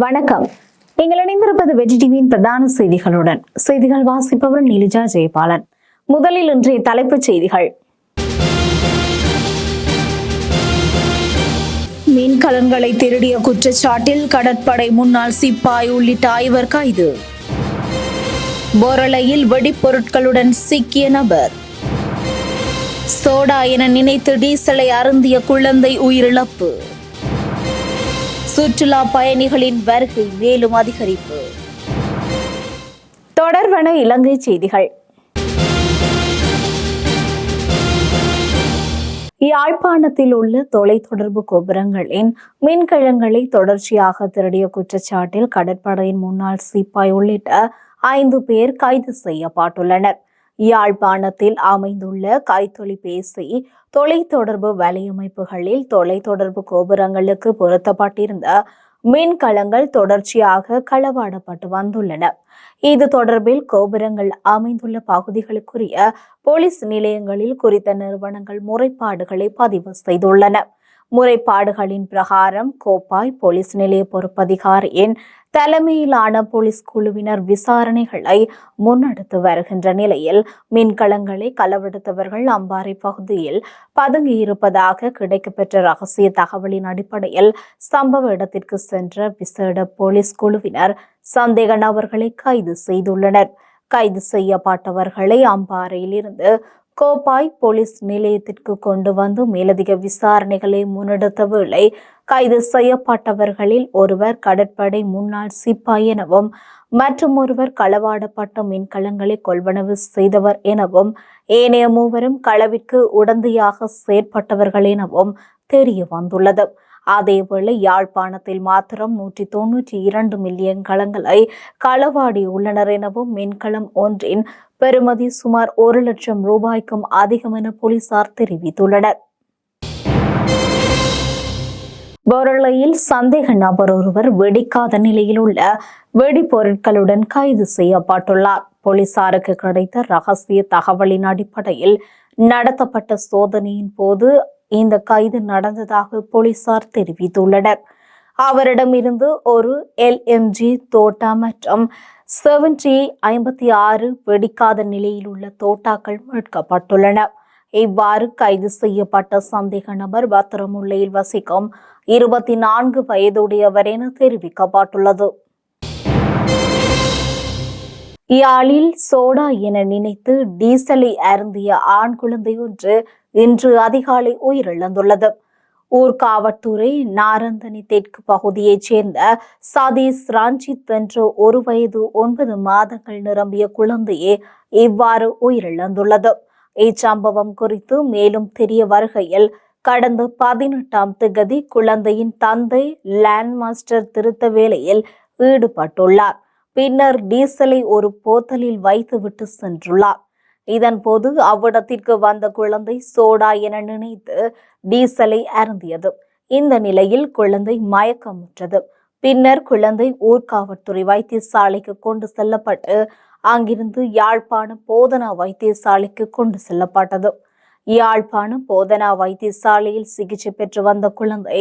வணக்கம். நீங்கள் இணைந்திருப்பது வெஜி டிவியின் பிரதான செய்திகளுடன். செய்திகள் வாசிப்பவர் நீலிஜா ஜெயபாலன். முதலில் இன்றைய தலைப்புச் செய்திகள். மீன்கலன்களை திருடிய குற்றச்சாட்டில் கடற்படை முன்னாள் சிப்பாய் உள்ளிட்ட ஐவர் கைது. போரலையில் வெடிப்பொருட்களுடன் சிக்கிய நபர். சோடா என நினைத்து டீசலை அருந்திய குழந்தை உயிரிழப்பு. சுற்றுலா பயணிகளின் வருகை மேலும் அதிகரிப்பு. தொடர்வன இலங்கை செய்திகள். யாழ்ப்பாணத்தில் உள்ள தொலைத்தொடர்பு கோபுரங்களின் மின்கலங்களை தொடர்ச்சியாக திருடிய குற்றச்சாட்டில் கடற்படையின் முன்னாள் சிப்பாய் உள்ளிட்ட ஐந்து பேர் கைது செய்யப்பட்டுள்ளனர். யாழ்ப்பாணத்தில் அமைந்துள்ள கைத்தொலைபேசி தொலைத்தொடர்பு வலையமைப்புகளில் தொலைத்தொடர்பு கோபுரங்களுக்கு பொருத்தப்பட்டிருந்த மின்கலங்கள் தொடர்ச்சியாக களவாடப்பட்டு வந்துள்ளன. இது தொடர்பில் கோபுரங்கள் அமைந்துள்ள பகுதிகளுக்குரிய போலீஸ் நிலையங்களில் குறித்த நிறுவனங்கள் முறைப்பாடுகளை பதிவு செய்துள்ளன. முறைப்பாடுகளின் பிரகாரம் கோப்பாய் போலீஸ் நிலைய பொறுப்பதிகாரியின் தலைமையிலான போலீஸ் குழுவினர் விசாரணைகளை முன்னெடுத்து வருகின்ற நிலையில் மின்கலங்களை களவெடுத்தவர்கள் அம்பாறை பகுதியில் பதுங்கியிருப்பதாக கிடைக்கப்பெற்ற ரகசிய தகவலின் அடிப்படையில் சம்பவ இடத்திற்கு சென்ற விசேட போலீஸ் குழுவினர் சந்தேக நபர்களை கைது செய்துள்ளனர். கைது செய்யப்பட்டவர்களை அம்பாறையிலிருந்து கோப்பாய் போலீஸ் நிலையத்திற்கு கொண்டு வந்து மேலதிக விசாரணைகளை முன்னெடுத்த வேளை கைது செய்யப்பட்டவர்களில் ஒருவர் கடற்படை முன்னாள் சிப்பாய் எனவும் மற்றும் ஒருவர் களவாடப்பட்ட மின்கலங்களை கொள்வனவு செய்தவர் எனவும் ஏனைய மூவரும் களவிற்கு உடந்தையாக செயற்பட்டவர்கள் எனவும் தெரிய வந்துள்ளது. அதேவேளை யாழ்ப்பாணத்தில் மாத்திரம் நூற்றி தொன்னூற்றி இரண்டு மில்லியன் களங்களை களவாடி உள்ளனர் எனவும் மின்கலம் ஒன்றின் பெறுமதி சுமார் ஒரு லட்சம் ரூபாய்க்கும் அதிகம் என போலீசார் தெரிவித்துள்ளனர். பொருளையில் சந்தேக நபர் ஒருவர் வெடிக்காத நிலையில் உள்ள வெடிப்பொருட்களுடன் கைது செய்யப்பட்டுள்ளார். போலீசாருக்கு கிடைத்த ரகசிய தகவலின் அடிப்படையில் நடத்தப்பட்ட சோதனையின் போது இந்த கைது நடந்ததாக போலீசார் தெரிவித்துள்ளனர். அவரிடமிருந்து ஒரு எல்எம்ஜி தோட்டா மற்றும் செவன்டி ஐம்பத்தி ஆறு வெடிக்காத நிலையில் உள்ள தோட்டாக்கள் மீட்கப்பட்டுள்ளன. இவ்வாறு கைது செய்யப்பட்ட சந்தேக நபர் பத்திரமுல்லையில் வசிக்கும் இருபத்தி நான்கு வயதுடையவர் என தெரிவிக்கப்பட்டுள்ளது. யாழில் சோடா என நினைத்து டீசலை அருந்திய ஆண் குழந்தை ஒன்று இன்று அதிகாலை உயிரிழந்துள்ளது. ஊர்காவட்டுறை நாரந்தனி தெற்கு பகுதியைச் சேர்ந்த சதீஷ் ராஞ்சித் என்ற ஒரு வயது ஒன்பது மாதங்கள் நிரம்பிய குழந்தையே இவ்வாறு உயிரிழந்துள்ளது. இச்சம்பவம் குறித்து மேலும் தெரிய வருகையில் கடந்த பதினெட்டாம் திகதி குழந்தையின் தந்தை லேண்ட் மாஸ்டர் திருத்த வேலையில் ஈடுபட்டுள்ளார். பின்னர் டீசலை ஒரு போத்தலில் வைத்துவிட்டு சென்றுள்ளார். இதன் போது அவ்விடத்திற்கு வந்த குழந்தை சோடா என நினைத்து டீசலை அருந்தியது. இந்த நிலையில் குழந்தை மயக்கமுற்றது. பின்னர் குழந்தை ஊர்காவல்துறை வைத்தியசாலைக்கு கொண்டு செல்லப்பட்டு அங்கிருந்து யாழ்ப்பாணம் போதனா வைத்தியசாலைக்கு கொண்டு செல்லப்பட்டது. யாழ்ப்பாணம் போதனா வைத்தியசாலையில் சிகிச்சை பெற்று வந்த குழந்தை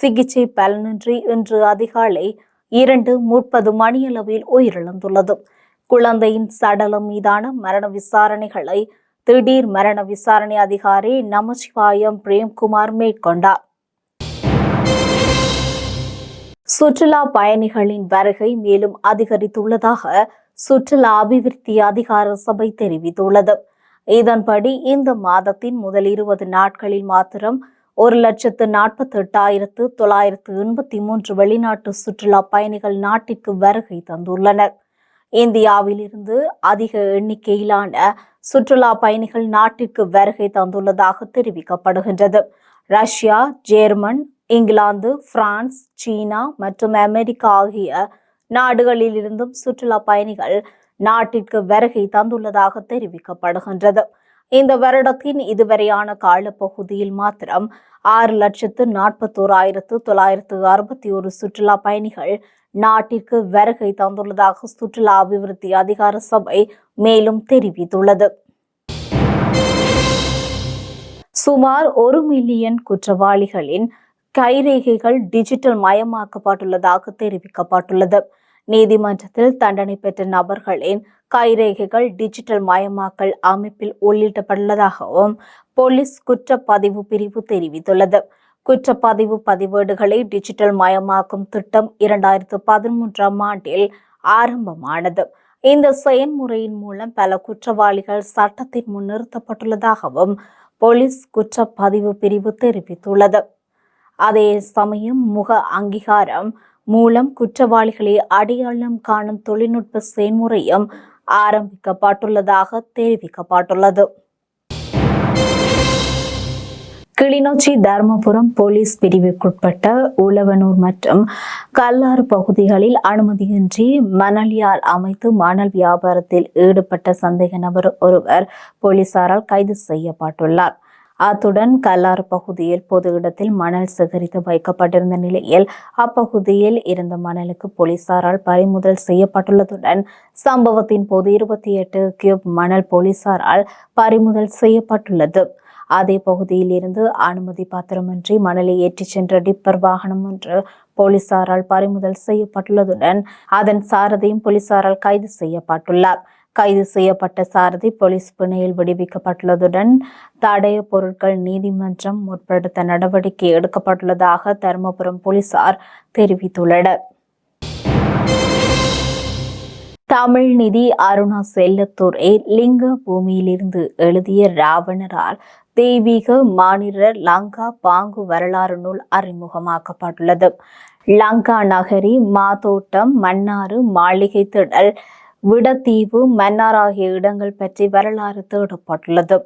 சிகிச்சை பலனின்றி இன்று அதிகாலை இரண்டு முப்பது மணியளவில் உயிரிழந்துள்ளது. குழந்தையின் சடலம் மீதான மரண விசாரணைகளை திடீர் மரண விசாரணை அதிகாரி நமச்சிவாயம் பிரேம்குமார் மேற்கொண்டார். சுற்றுலா பயணிகளின் வருகை மேலும் அதிகரித்துள்ளதாக சுற்றுலா அபிவிருத்தி அதிகார சபை தெரிவித்துள்ளது. இதன்படி இந்த மாதத்தின் முதல் இருபது நாட்களில் மாத்திரம் ஒரு லட்சத்து நாற்பத்தி எட்டாயிரத்து தொள்ளாயிரத்து எண்பத்தி மூன்று வெளிநாட்டு சுற்றுலா பயணிகள் நாட்டிற்கு வருகை தந்துள்ளனர். இந்தியாவிலிருந்து அதிக எண்ணிக்கையிலான சுற்றுலா பயணிகள் நாட்டிற்கு வருகை தந்துள்ளதாக தெரிவிக்கப்படுகின்றது. ரஷ்யா ஜெர்மன் இங்கிலாந்து பிரான்ஸ் சீனா மற்றும் அமெரிக்கா ஆகிய நாடுகளில் இருந்தும் சுற்றுலா பயணிகள் நாட்டிற்கு வருகை தந்துள்ளதாக தெரிவிக்கப்படுகின்றது. இந்த வருடத்தின் இதுவரையான காலப்பகுதியில் மாத்திரம் ஆறு லட்சத்து நாற்பத்தோராயிரத்து தொள்ளாயிரத்து அறுபத்தி ஒரு சுற்றுலா பயணிகள் நாட்டிற்கு வருகை தந்துள்ளதாக சுற்றுலா அபிவிருத்தி அதிகார சபை மேலும் தெரிவித்துள்ளது. சுமார் ஒரு மில்லியன் குற்றவாளிகளின் கைரேகைகள் டிஜிட்டல் மயமாக்கப்பட்டுள்ளதாக தெரிவிக்கப்பட்டுள்ளது. நீதிமன்றத்தில் தண்டனை பெற்ற நபர்களின் கைரேகைகள் டிஜிட்டல் மயமாக்கல் அமைப்பில் உள்ளிட்டப்பட்டுள்ளதாகவும் போலீஸ் குற்றப்பதிவு பிரிவு தெரிவித்துள்ளது. குற்றப்பதிவு பதிவேடுகளை டிஜிட்டல் மயமாக்கும் திட்டம் இரண்டாயிரத்து பதிமூன்றாம் ஆண்டில் ஆரம்பமானது. இந்த செயல்முறையின் மூலம் பல குற்றவாளிகள் சட்டத்தின் முன் நிறுத்தப்பட்டுள்ளதாகவும் போலீஸ் குற்றப்பதிவு பிரிவு தெரிவித்துள்ளது. அதே சமயம் முக அங்கீகாரம் மூலம் குற்றவாளிகளை அடையாளம் காணும் தொழில்நுட்ப செயல்முறையும் ஆரம்பிக்கப்பட்டுள்ளதாக தெரிவிக்கப்பட்டுள்ளது. கிளிநொச்சி தர்மபுரம் போலீஸ் பிரிவுக்குட்பட்ட உழவனூர் மற்றும் கல்லாறு பகுதிகளில் அனுமதியின்றி மணலியால் அமைத்து மணல் வியாபாரத்தில் ஈடுபட்ட சந்தேக நபர் ஒருவர் போலீசாரால் கைது செய்யப்பட்டுள்ளார். அத்துடன் கல்லாறு பகுதியில் பொது இடத்தில் மணல் சேகரித்து வைக்கப்பட்டிருந்த நிலையில் அப்பகுதியில் இருந்த மணலுக்கு போலீசாரால் பறிமுதல் செய்யப்பட்டுள்ளதுடன் சம்பவத்தின் போது இருபத்தி எட்டு கியூப் மணல் போலீசாரால் பறிமுதல் செய்யப்பட்டுள்ளது. அதே பகுதியில் இருந்து அனுமதி பத்திரமின்றி மணலை ஏற்றிச் சென்ற டிப்பர் வாகனம் ஒன்று போலீசாரால் பறிமுதல் செய்யப்பட்டுள்ளதுடன் அதன் சாரதியும் போலீசாரால் கைது செய்யப்பட்டுள்ளார். கைது செய்யப்பட்ட சாரதி போலீஸ் பிணையில் விடுவிக்கப்பட்டுள்ளதுடன் தடைய பொருட்கள் நீதிமன்றம் முற்படுத்த நடவடிக்கை எடுக்கப்பட்டுள்ளதாக தருமபுரம் போலீசார் தெரிவித்துள்ளனர். தமிழ் நிதி அருணா செல்லத்துறை லிங்க பூமியிலிருந்து எழுதிய ராவணரால் தெய்வீக மாநில லங்கா பாங்கு வரலாறு நூல் அறிமுகமாக்கப்பட்டுள்ளது. லங்கா நகரி மாதோட்டம் மன்னாறு மாளிகை திடல் விடத்தீவு மன்னார் ஆகிய இடங்கள் பற்றி வரலாறு தேடப்பட்டுள்ளது.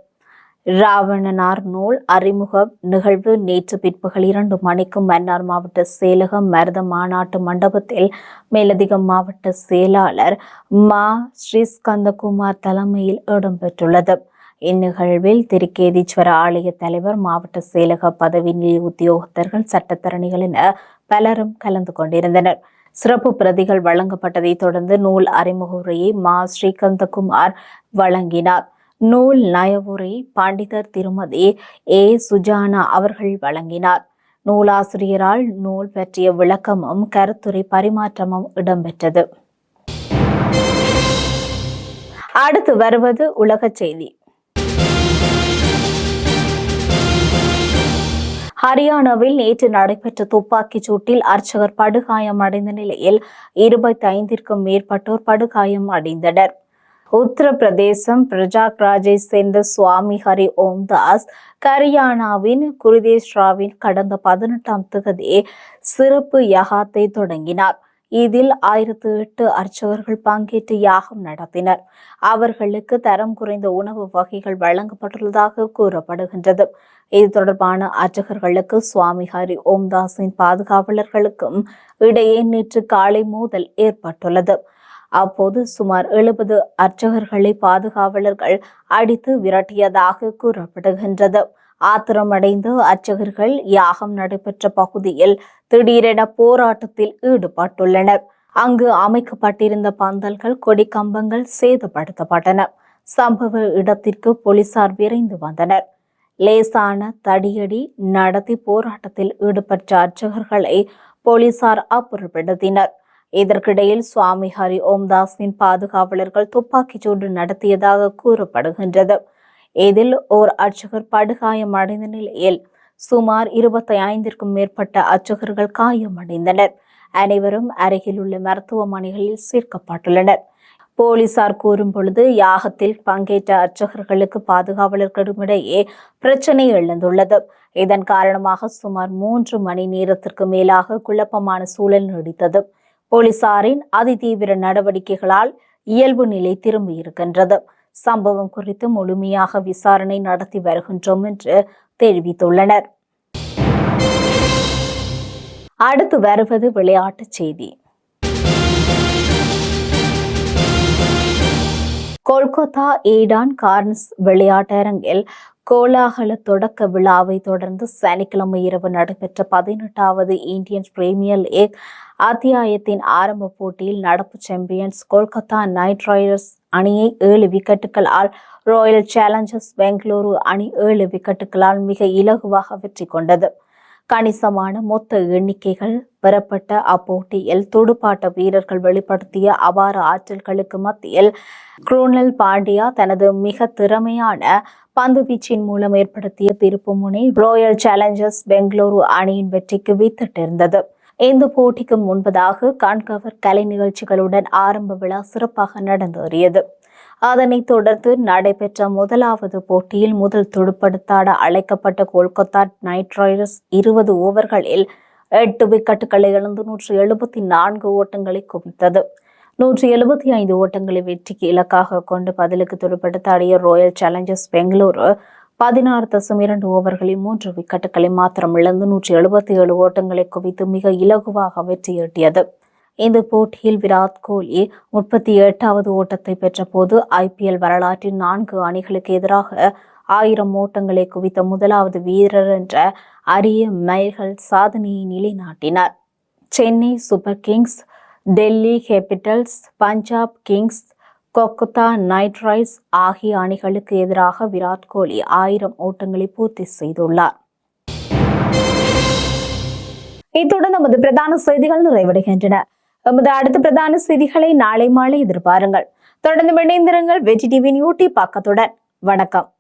ராவணனார் நூல் அறிமுக நிகழ்வு நேற்று பிற்பகல் இரண்டு மணிக்கு மன்னார் மாவட்ட செயலகம் மருத மாநாட்டு மண்டபத்தில் மேலதிக மாவட்ட செயலாளர் மா. ஸ்ரீஸ்கந்தகுமார் தலைமையில் இடம்பெற்றுள்ளது. இந்நிகழ்வில் திருக்கேதீஸ்வர ஆலய தலைவர் மாவட்ட செயலக பதவி நிலை உத்தியோகத்தர்கள் சட்டத்தரணிகள் என பலரும் கலந்து கொண்டிருந்தனர். சிறப்பு பிரதிகள் வழங்கப்பட்டதை தொடர்ந்து நூல் அறிமுக உரையை மா ஸ்ரீகந்தகுமார் வழங்கினார். நூல் நயவுரை பண்டிதர் திருமதி ஏ. சுஜானா அவர்கள் வழங்கினார். நூலாசிரியரால் நூல் பற்றிய விளக்கமும் கருத்துரை பரிமாற்றமும் இடம்பெற்றது. அடுத்து வருவது உலக செய்தி. ஹரியானாவில் நேற்று நடைபெற்ற துப்பாக்கிச் சூட்டில் அர்ச்சகர் படுகாயம் அடைந்த நிலையில் இருபத்தி ஐந்திற்கும் மேற்பட்டோர் படுகாயம் அடைந்தனர் உத்தரப்பிரதேசம் பிரஜாக்ராஜை சேர்ந்த சுவாமி ஹரி ஓம்தாஸ் கரியானாவின் குருதேஸ்ராவின் கடந்த பதினெட்டாம் தொகுதி சிறப்பு யகாத்தை தொடங்கினார். இதில் ஆயிரத்து எட்டு அர்ச்சகர்கள் பங்கேற்று யாகம் நடத்தினர். அவர்களுக்கு தரம் குறைந்த உணவு வகைகள் வழங்கப்பட்டுள்ளதாக கூறப்படுகின்றது. இது தொடர்பான அர்ச்சகர்களுக்கு சுவாமி ஹரி ஓம்தாஸின் பாதுகாவலர்களுக்கும் இடையே நேற்று காலை மோதல் ஏற்பட்டுள்ளது. அப்போது சுமார் எழுபது அர்ச்சகர்களை பாதுகாவலர்கள் அடித்து விரட்டியதாக கூறப்படுகின்றது. ஆத்திரமடைந்து அர்ச்சகர்கள் யாகம் நடைபெற்ற பகுதியில் திடீரென போராட்டத்தில் ஈடுபட்டுள்ளனர். அங்கு அமைக்கப்பட்டிருந்த பந்தல்கள் கொடி கம்பங்கள் சேதப்படுத்தப்பட்டன. சம்பவ இடத்திற்கு போலீசார் விரைந்து வந்தனர். லேசான தடியடி நடத்தி போராட்டத்தில் ஈடுபட்ட அர்ச்சகர்களை போலீசார் அப்புறப்படுத்தினர். இதற்கிடையில் சுவாமி ஹரி ஓம்தாஸின் பாதுகாவலர்கள் துப்பாக்கிச் சூடு நடத்தியதாக கூறப்படுகின்றது. இதில் ஓர் அர்ச்சகர் படுகாயம் அடைந்த நிலையில் சுமார் இருபத்தி ஐந்திற்கும் மேற்பட்ட அர்ச்சகர்கள் காயமடைந்தனர் அனைவரும் அருகில் உள்ள மருத்துவமனைகளில் சேர்க்கப்பட்டுள்ளனர். போலீசார் கூறும் பொழுது யாகத்தில் பங்கேற்ற அர்ச்சகர்களுக்கு பாதுகாவலர்களிடமிடையே பிரச்சனை எழுந்துள்ளது. இதன் காரணமாக சுமார் மூன்று மணி நேரத்திற்கு மேலாக குழப்பமான சூழல் நீடித்தது. போலீசாரின் அதிதீவிர நடவடிக்கைகளால் இயல்பு நிலை திரும்பியிருக்கின்றது. சம்பவம் குறித்து முழுமையாக விசாரணை நடத்தி வருகின்றோம் என்று தெரிவித்துள்ளனர். அடுத்து வருவது விளையாட்டுச் செய்தி. கொல்கத்தா ஈடான் கார்ன்ஸ் விளையாட்டரங்கில் கோலாகல தொடக்க விழாவை தொடர்ந்து சனிக்கிழமை இரவு நடைபெற்ற பதினெட்டாவது இந்தியன் பிரீமியர் லீக் அத்தியாயத்தின் ஆரம்ப போட்டியில் நடப்பு சாம்பியன்ஸ் கொல்கத்தா நைட் ரைடர்ஸ் அணியை ஏழு விக்கெட்டுகளால் ராயல் சேலஞ்சர்ஸ் பெங்களூரு அணி ஏழு விக்கெட்டுகளால் மிக இலகுவாக வெற்றி கொண்டது. கணிசமான மொத்த எண்ணிக்கைகள் பெறப்பட்ட அப்போட்டியில் துடுப்பாட்ட வீரர்கள் வெளிப்படுத்திய அபார ஆற்றல்களுக்கு மத்தியில் குரூனல் பாண்டியா தனது மிக திறமையான பந்து வீச்சின் மூலம் ஏற்படுத்திய திருப்புமுனை ராயல் சேலஞ்சர்ஸ் பெங்களூரு அணியின் வெற்றிக்கு வித்திட்டிருந்தது இந்த போட்டிக்கு முன்பதாக கண்கவர் கலை நிகழ்ச்சிகளுடன் ஆரம்ப விழா சிறப்பாக நடந்தேறியது. அதனைத் தொடர்ந்து நடைபெற்ற முதலாவது போட்டியில் முதல் துடுப்படுத்தாட அழைக்கப்பட்ட கொல்கத்தா நைட் ரைடர்ஸ் இருபது ஓவர்களில் எட்டு விக்கெட்டுகளை இழந்து நூற்றி எழுபத்தி நான்கு ஓட்டங்களை குவித்தது. நூற்றி எழுபத்தி ஐந்து ஓட்டங்களை வெற்றிக்கு இலக்காக கொண்டு பதிலுக்கு துடுப்படுத்தாடிய ராயல் சேலஞ்சர்ஸ் பெங்களூரு பதினாறு தசம் இரண்டு ஓவர்களில் மூன்று விக்கெட்டுகளை மாத்திரம் இழந்து நூற்றி எழுபத்தி ஏழு ஓட்டங்களை குவித்து மிக இலகுவாக வெற்றியீட்டியது இந்த போட்டியில் விராட் கோலி முப்பத்தி எட்டாவது ஓட்டத்தை பெற்றபோது ஐபிஎல் வரலாற்றில் நான்கு அணிகளுக்கு எதிராக ஆயிரம் ஓட்டங்களை குவித்த முதலாவது வீரர் என்ற அரிய மைல்கள் சாதனையை நிலைநாட்டினார். Chennai Super Kings Delhi Capitals Punjab Kings Kolkata Knight Riders ஆகிய அணிகளுக்கு எதிராக விராட் கோலி ஆயிரம் ஓட்டங்களை பூர்த்தி செய்துள்ளார். இத்துடன் நமது பிரதான செய்திகள் நிறைவடைகின்றன. எமது அடுத்த பிரதான செய்திகளை நாளை மாலை எதிர்பாருங்கள். தொடர்ந்து இணைந்திருங்கள் வெஜி டிவியின் யூடியூப் பக்கத்துடன். வணக்கம்.